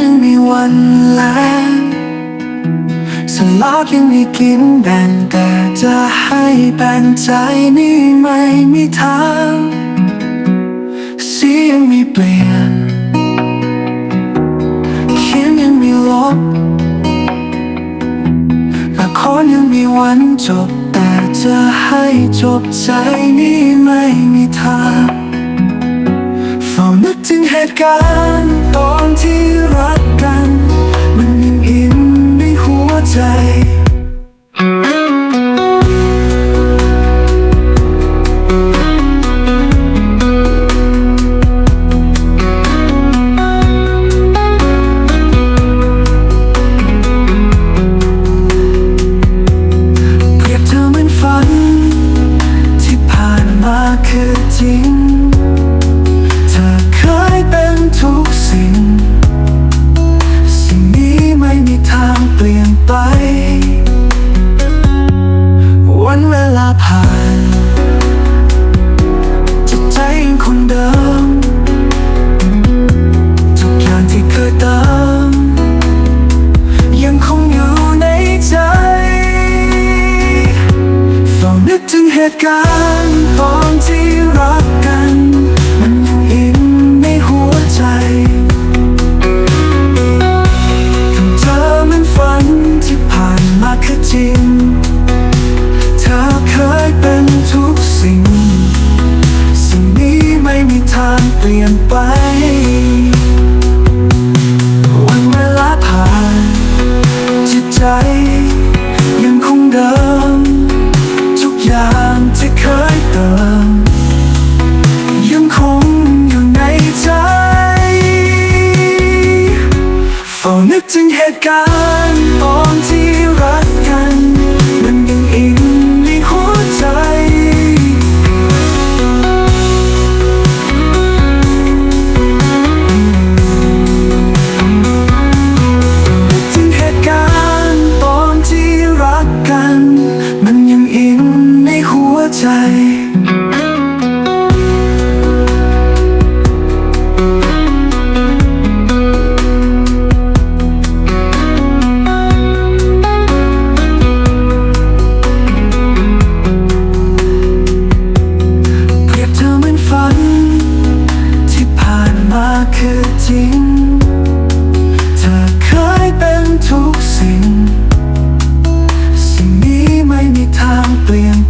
ยังมีวันแล้งสลอกยังมีกินแบ่งแต่จะให้แบ่งใจนี่ไม่มีทางเสียงมีเปลี่ยนเขียนยังมีลบละครยังมีวันจบ แต่จะให้จบใจนี่ไม่มีทางเฝ้านึกถึงเหตุการณ์ตอน วันเวลาผ่านจิตใจยังคงเดิม ทุกอย่างที่เคยเติม ยังคงอยู่ในใจเฝ้านึกถึงเหตุการณ์ตอนที่รัก เปลี่ยนไป วันเวลาผ่านจิตใจ ยังคงเดิม ทุกอย่างที่เคยเติม ยังคงอยู่ในใจเฝ้านึกถึงเหตุการณ์ตอนที่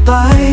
goodbye.